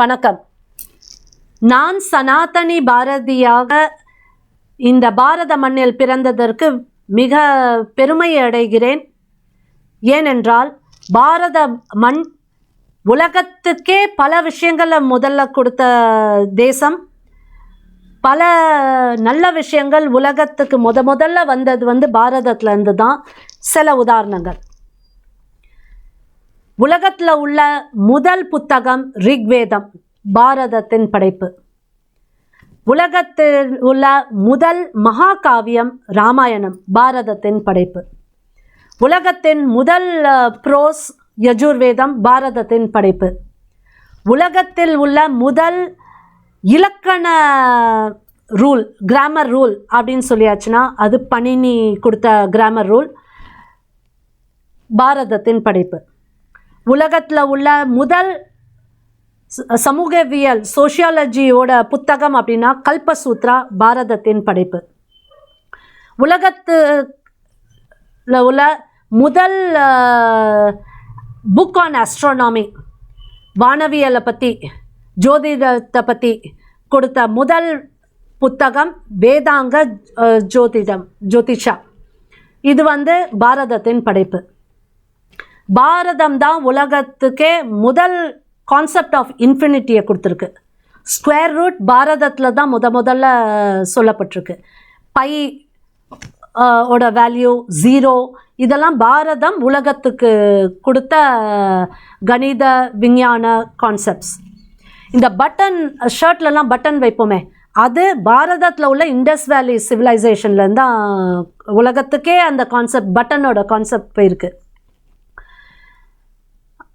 வணக்கம். நான் சனாதனி பாரதியாக இந்த பாரத மண்ணில் பிறந்ததற்கு மிக பெருமை அடைகிறேன். ஏனென்றால் பாரத மண் உலகத்துக்கே பல விஷயங்களை முதல்ல கொடுத்த தேசம். பல நல்ல விஷயங்கள் உலகத்துக்கு முத முதல்ல வந்தது வந்து பாரதத்துலேருந்து தான். சில உதாரணங்கள். உலகத்தில் உள்ள முதல் புத்தகம் ரிக்வேதம் பாரதத்தின் படைப்பு. உலகத்தில் உள்ள முதல் மகாகாவியம் ராமாயணம் பாரதத்தின் படைப்பு. உலகத்தின் முதல் ப்ரோஸ் யஜுர்வேதம் பாரதத்தின் படைப்பு. உலகத்தில் உள்ள முதல் இலக்கண ரூல் கிராமர் ரூல் அப்படின்னு சொல்லியாச்சுன்னா அது பணினி கொடுத்த கிராமர் ரூல் பாரதத்தின் படைப்பு. உலகத்தில் உள்ள முதல் சமூகவியல் சோஷியாலஜியோட புத்தகம் அப்படின்னா கல்பசூத்ரா பாரதத்தின் படைப்பு. உலகத்துல உள்ள முதல் புக் ஆன் ஆஸ்ட்ரோனாமி வானவியலை பற்றி ஜோதிடத்தை பற்றி கொடுத்த முதல் புத்தகம் வேதாங்க ஜோதிடம் ஜோதிஷா. இது வந்து பாரதத்தின் படைப்பு. பாரதம் தான் உலகத்துக்கே முதல் கான்செப்ட் ஆஃப் இன்ஃபினிட்டியை கொடுத்துருக்கு. ஸ்கொயர் ரூட் பாரதத்தில் தான் முத முதல்ல சொல்லப்பட்டிருக்கு. பை ஓட வேல்யூ ஜீரோ இதெல்லாம் பாரதம் உலகத்துக்கு கொடுத்த கணித விஞ்ஞான கான்செப்ட்ஸ் இந்த பட்டன் ஷர்ட்லலாம் பட்டன் வைப்போமே. அது பாரதத்தில் உள்ள இண்டஸ் வேலி சிவிலைசேஷன்லேருந்து தான் உலகத்துக்கே அந்த கான்செப்ட் பட்டனோட கான்செப்ட் போயிருக்கு.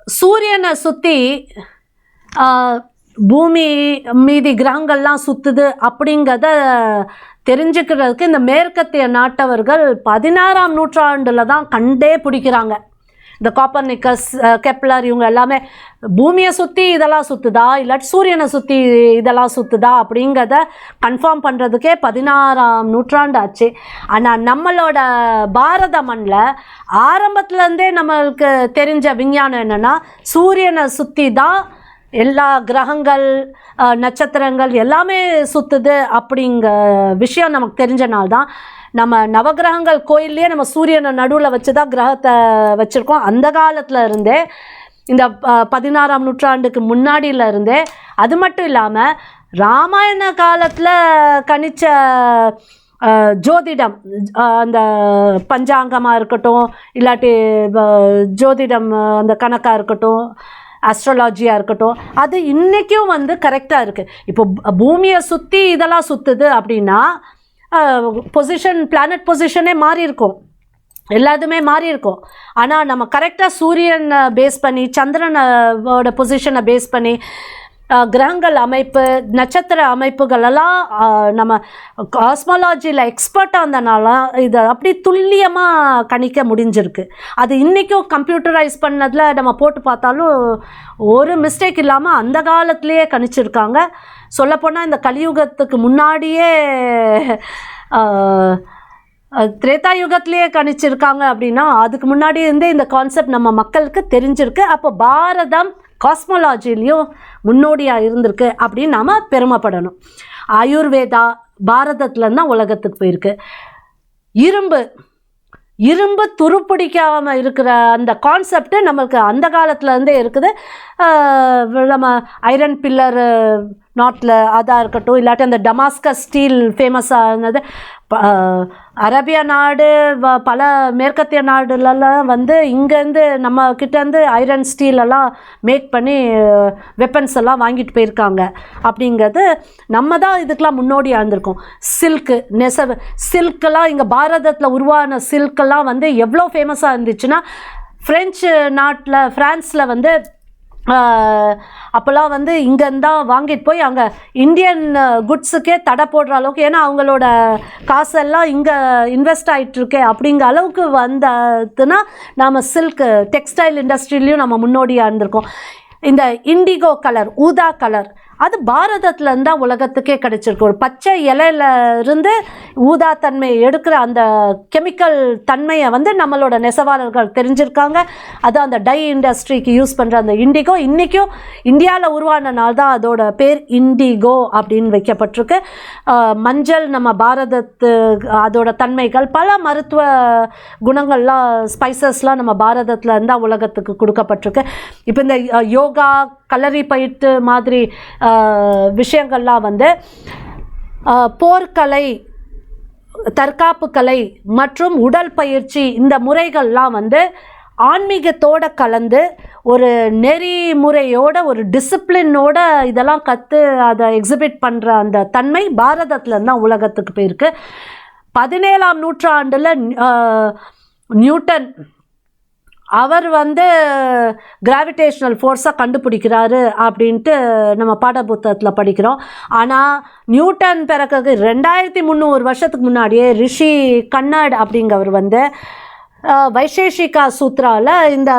சூரியனை சுற்றி பூமி மீதி கிரகங்கள்லாம் சுற்றுது அப்படிங்கிறத தெரிஞ்சுக்கிறதுக்கு இந்த மேற்கத்திய நாட்டவர்கள் பதினாறாம் நூற்றாண்டில் தான் கண்டே பிடிக்கிறாங்க. இந்த காப்பர்னிக்கஸ் கெப்லர் இவங்க எல்லாமே பூமியை சுற்றி இதெல்லாம் சுற்றுதா இல்லாட்டி சூரியனை சுற்றி இதெல்லாம் சுற்றுதா அப்படிங்கிறத கன்ஃபார்ம் பண்ணுறதுக்கே பதினாறாம் நூற்றாண்டு ஆச்சு. ஆனால் நம்மளோட பாரத மண்ணில் ஆரம்பத்துலேருந்தே நம்மளுக்கு தெரிஞ்ச விஞ்ஞானம் என்னென்னா சூரியனை சுற்றி தான் எல்லா கிரகங்கள் நட்சத்திரங்கள் எல்லாமே சுற்றுது அப்படிங்க விஷயம் நமக்கு தெரிஞ்சனால்தான் நம்ம நவகிரகங்கள் கோயில்லையே நம்ம சூரியனை நடுவில் வச்சு தான் கிரகத்தை வச்சுருக்கோம். அந்த காலத்தில் இருந்தே இந்த பதினாறாம் நூற்றாண்டுக்கு முன்னாடியில் இருந்தே அது மட்டும் இல்லாமல் ராமாயண காலத்தில் கணிச்ச ஜோதிடம் அந்த பஞ்சாங்கமாக இருக்கட்டும் இல்லாட்டி ஜோதிடம் அந்த கணக்காக இருக்கட்டும் ஆஸ்ட்ராலஜியாக இருக்கட்டும் அது இன்றைக்கும் வந்து கரெக்டாக இருக்குது இப்போ பூமியை சுற்றி இதெல்லாம் சுற்றுது அப்படின்னா பொசிஷன் பிளானட் பொசிஷனே மாறி இருக்கும். எல்லாத்துமே மாறி இருக்கும். ஆனால் நம்ம கரெக்டாக சூரியனை பேஸ் பண்ணி சந்திரனோட பொசிஷனை பேஸ் பண்ணி கிரகங்கள் அமைப்பு நட்சத்திர அமைப்புகளெல்லாம் நம்ம காஸ்மாலஜியில் எக்ஸ்பர்ட்டாக இருந்தனால இதை அப்படி துல்லியமாக கணிக்க முடிஞ்சிருக்கு. அது இன்றைக்கும் கம்ப்யூட்டரைஸ் பண்ணதில் நம்ம போட்டு பார்த்தாலும் ஒரு மிஸ்டேக் இல்லாமல் அந்த காலத்திலேயே கணிச்சிருக்காங்க. சொல்லப்போனால் இந்த கலியுகத்துக்கு முன்னாடியே திரேதா யுகத்திலேயே கணிச்சிருக்காங்க அப்படின்னா அதுக்கு முன்னாடி இருந்தே இந்த கான்செப்ட் நம்ம மக்களுக்கு தெரிஞ்சிருக்கு. அப்போ பாரதம் காஸ்மாலஜிலையும் முன்னோடியாக இருந்திருக்கு அப்படின்னு நாம் பெருமைப்படணும். ஆயுர்வேதா பாரதத்துலேருந்து தான் உலகத்துக்கு போயிருக்கு. இரும்பு இரும்பு துருப்பிடிக்காமல் இருக்கிற அந்த கான்செப்ட்டு நம்மளுக்கு அந்த காலத்துலேருந்தே இருக்குது. நம்ம ஐரன் பில்லரு நாட்டில் அதாக இருக்கட்டும் இல்லாட்டி அந்த டமாஸ்கஸ் ஸ்டீல் ஃபேமஸாக இருந்தது ப- அரேபியா நாடு வ- பல மேற்கத்திய நாடுலலாம் வந்து இங்கேருந்து நம்ம கிட்டேருந்து ஐரன் ஸ்டீல் எல்லாம் மேக் பண்ணி வெப்பன்ஸ் எல்லாம் வாங்கிட்டு போயிருக்காங்க. அப்படிங்கிறது நம்ம தான் இதுக்கெலாம் முன்னோடியாக இருந்திருக்கோம் சில்க்கு நெசவு சில்க்கெல்லாம் இங்கே பாரதத்தில் உருவான சில்க்கெல்லாம் வந்து எவ்வளோ ஃபேமஸாக இருந்துச்சுன்னா ஃப்ரெஞ்சு நாட்டில் ஃப்ரான்ஸில் வந்து அப்போல்லாம் வந்து இங்கேருந்து தான் வாங்கிட்டு போய் அங்கே இந்தியன் குட்ஸுக்கே தடை போடுற அளவுக்கு ஏன்னா அவங்களோட காசெல்லாம் இங்கே இன்வெஸ்ட் ஆகிட்டுருக்கே அப்படிங்கிற அளவுக்கு வந்ததுன்னா நாம் சில்க்கு டெக்ஸ்டைல் இண்டஸ்ட்ரியிலையும் நம்ம முன்னோடியாக இருந்திருக்கோம். இந்த இண்டிகோ கலர் ஊதா கலர் அது பாரதத்தில் இருந்தால் உலகத்துக்கே கிடைச்சிருக்கு. ஒரு பச்சை இலையில இருந்து ஊதா தன்மையை எடுக்கிற அந்த கெமிக்கல் தன்மையை வந்து நம்மளோட நெசவாளர்கள் தெரிஞ்சிருக்காங்க. அது அந்த டை இண்டஸ்ட்ரிக்கு யூஸ் பண்ணுற அந்த இண்டிகோ. இன்றைக்கும் இந்தியாவில் உருவான நாள் தான் அதோட பேர் இண்டிகோ அப்படின்னு வைக்கப்பட்டிருக்கு. மஞ்சள் நம்ம பாரதத்து அதோட தன்மைகள் பல மருத்துவ குணங்கள்லாம் ஸ்பைசஸ்லாம் நம்ம பாரதத்தில் இருந்தால் உலகத்துக்கு கொடுக்கப்பட்டிருக்கு. இப்போ இந்த யோகா கல்லறி பயிற்று மாதிரி விஷயங்கள்லாம் வந்து போர்க்கலை தற்காப்பு கலை மற்றும் உடல் பயிற்சி இந்த முறைகள்லாம் வந்து ஆன்மீகத்தோட கலந்து ஒரு நெறிமுறையோட ஒரு டிசிப்ளினோட இதெல்லாம் கற்று அதை எக்ஸிபிட் பண்ணுற அந்த தன்மை பாரதத்துலேருந்து தான் உலகத்துக்கு போயிருக்கு. பதினேழாம் நூற்றாண்டில் நியூட்டன் அவர் வந்து கிராவிடேஷ்னல் ஃபோர்ஸை கண்டுபிடிக்கிறாரு அப்படின்ட்டு நம்ம பாட புத்தகத்தில் படிக்கிறோம். ஆனால் நியூட்டன் பிறகு ரெண்டாயிரத்தி முந்நூறு வருஷத்துக்கு முன்னாடியே ரிஷி கண்ணாட் அப்படிங்கிறவர் வந்து வைசேஷிகா சூத்ராவில் இந்த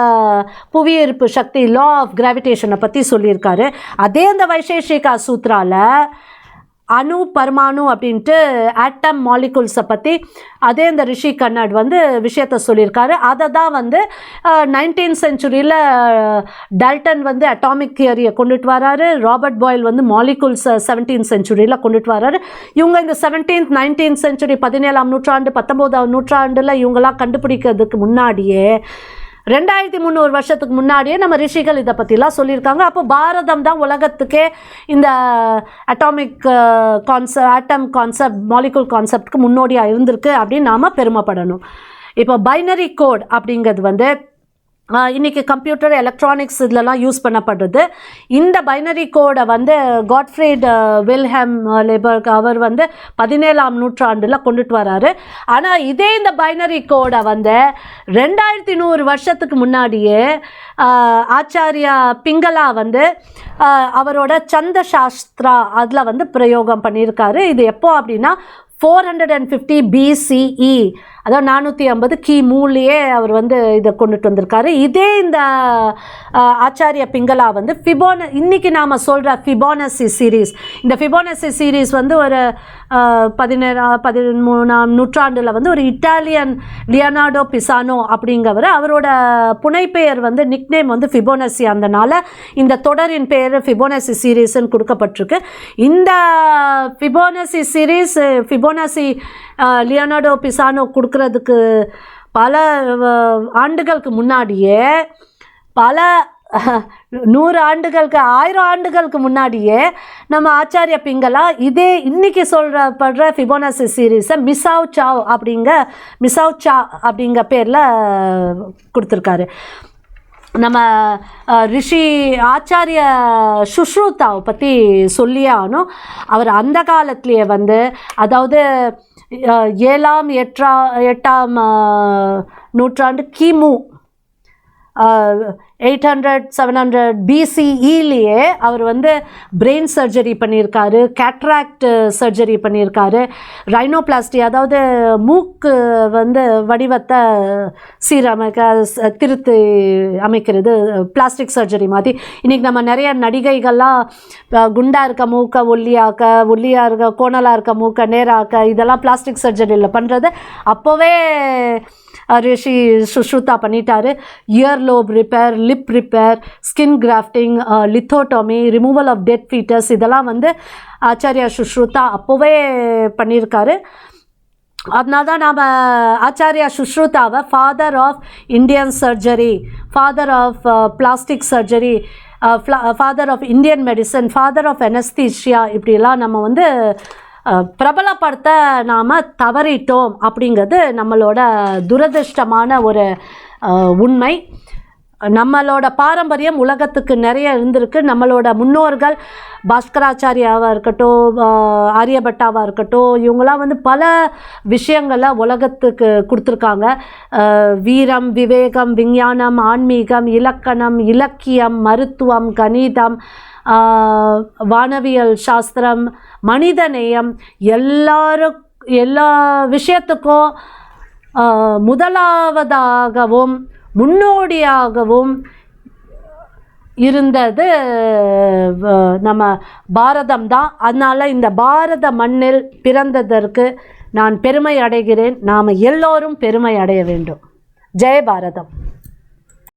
புவியீர்ப்பு சக்தி லா ஆஃப் கிராவிடேஷனை பற்றி சொல்லியிருக்காரு. அதே அந்த வைசேஷிகா சூத்ராவில் அணு பர்மாணு அப்படின்ட்டு ஆட்டம் மாலிகுல்ஸை பற்றி அதே இந்த ரிஷி கன்னட் வந்து விஷயத்த சொல்லியிருக்காரு. அதை தான் வந்து நைன்டீன் செஞ்சுரியில் டால்டன் வந்து அட்டாமிக் தியரியை கொண்டுட்டு வராரு. ராபர்ட் பாயில் வந்து மாலிகுல்ஸை செவன்டீன் செஞ்சுரியில் கொண்டுட்டு வராரு. இவங்க இந்த செவன்டீன்த் நைன்டீன் செஞ்சுரி பதினேழாம் நூற்றாண்டு பத்தொம்போதாம் நூற்றாண்டில் இவங்களாம் கண்டுபிடிக்கிறதுக்கு முன்னாடியே ரெண்டாயிரத்தி முந்நூறு வருஷத்துக்கு முன்னாடியே நம்ம ரிஷிகள் இதை பற்றிலாம் சொல்லியிருக்காங்க. அப்போ பாரதம் தான் உலகத்துக்கே இந்த atomic concept atom concept molecule கான்செப்ட்க்கு முன்னோடியாக இருந்திருக்கு அப்படின்னு நாம் பெருமைப்படணும். இப்போ பைனரி கோட் அப்படிங்கிறது வந்து இன்றைக்கி கம்ப்யூட்டர் எலக்ட்ரானிக்ஸ் இதிலலாம் யூஸ் பண்ணப்படுது இந்த பைனரி கோடை வந்து காட்ஃப்ரீட் வில்ஹெம் லேபர்க் அவர் வந்து பதினேழாம் நூற்றாண்டில் கொண்டுட்டு வராரு. ஆனால் இதே இந்த பைனரி கோடை வந்து ரெண்டாயிரத்தி நூறு வருஷத்துக்கு முன்னாடியே ஆச்சாரியா பிங்களா வந்து அவரோட சந்த சாஸ்திரா அதில் வந்து பிரயோகம் பண்ணியிருக்காரு. இது எப்போ அப்படின்னா four hundred and fifty BCE அதாவது நானூற்றி ஐம்பது கி மூலையே அவர் வந்து இதை கொண்டுட்டு வந்திருக்காரு. இதே இந்த ஆச்சாரிய பிங்களா வந்து ஃபிபோன இன்றைக்கி நாம் சொல்கிற ஃபிபோனசி சீரீஸ் இந்த ஃபிபோனசி சீரீஸ் வந்து ஒரு அஹ், பதினேழாம் பதிமூணாம் நூற்றாண்டில் வந்து ஒரு இட்டாலியன் லியனார்டோ பிசானோ அப்படிங்கிறவர் அவரோட புனைப்பெயர் வந்து நிக்நேம் வந்து ஃபிபோனசி அந்தனால இந்த தொடரின் பெயர் ஃபிபோனசி சீரீஸ்ன்னு கொடுக்கப்பட்டிருக்கு. இந்த Fibonacci series Fibonacci Leonardo Pisano கொடுக்கறதுக்கு பல ஆண்டுகளுக்கு முன்னாடியே பல நூறு ஆண்டுகளுக்கு ஆயிரம் ஆண்டுகளுக்கு முன்னாடியே நம்ம ஆச்சாரிய பிங்களா இதே இன்னைக்கு சொல்கிறப்படுற ஃபிபோனாசி சீரீஸை மிசாவ் சாவ் அப்படிங்க மிசாவ் சா அப்படிங்க பேரில் கொடுத்துருக்காரு. நம்ம ரிஷி ஆச்சாரிய சுஷ்ருதாவை பற்றி சொல்லியே ஆகணும். அவர் அந்த காலத்திலேயே வந்து அதாவது ஏழாம் எட்டா எட்டாம் நூற்றாண்டு கிமு எயிட் ஹண்ட்ரட் செவன் ஹண்ட்ரட் பிசிஇலேயே அவர் வந்து பிரெயின் சர்ஜரி பண்ணியிருக்காரு கேட்ராக்ட் சர்ஜரி பண்ணியிருக்காரு ரைனோபிளாஸ்டி அதாவது மூக்கு வந்து வடிவத்தை சீரமைக்க திருத்தி அமைக்கிறது பிளாஸ்டிக் சர்ஜரி மாதிரி. இன்றைக்கி நம்ம நிறைய நடிகைகள்லாம் அஹ், குண்டா இருக்க மூக்க ஒல்லியாக்க ஒல்லியாக இருக்க கோணலாக இருக்க மூக்க நேராக்க இதெல்லாம் பிளாஸ்டிக் சர்ஜரியில் பண்ணுறது அப்போவே ரிஷி சுஷ்ருதா பண்ணிட்டாரு. Ear lobe repair lip repair skin grafting lithotomy removal of dead fetus இதெல்லாம் வந்து ஆச்சாரியா சுஷ்ருதா அப்போவே பண்ணியிருக்காரு அதனால தான் நாம் Acharya சுஷ்ருதாவை father of Indian surgery father of plastic surgery father of Indian medicine father of anaesthesia இப்படிலாம் நம்ம வந்து பிரபலப்படுத்த நாம் தவறிட்டோம் அப்படிங்கிறது நம்மளோட துரதிர்ஷ்டமான ஒரு உண்மை. நம்மளோட பாரம்பரியம் உலகத்துக்கு நிறைய இருந்திருக்கு. நம்மளோட முன்னோர்கள் பாஸ்கராச்சாரியாவாக இருக்கட்டும் ஆரியபட்டாவாக இருக்கட்டும் இவங்களாம் வந்து பல விஷயங்களை உலகத்துக்கு கொடுத்துருக்காங்க. வீரம் விவேகம் விஞ்ஞானம் ஆன்மீகம் இலக்கணம் இலக்கியம் மருத்துவம் கணிதம் வானவியல் சாஸ்திரம் மனிதநேயம் எல்லாரும் எல்லா விஷயத்துக்கும் முதலாவதாகவும் முன்னோடியாகவும் இருந்தது வ- நம்ம பாரதம் தான். அதனால் இந்த பாரத மண்ணில் பிறந்ததற்கு நான் பெருமை அடைகிறேன். நாம் எல்லோரும் பெருமை அடைய வேண்டும். ஜெய பாரதம்.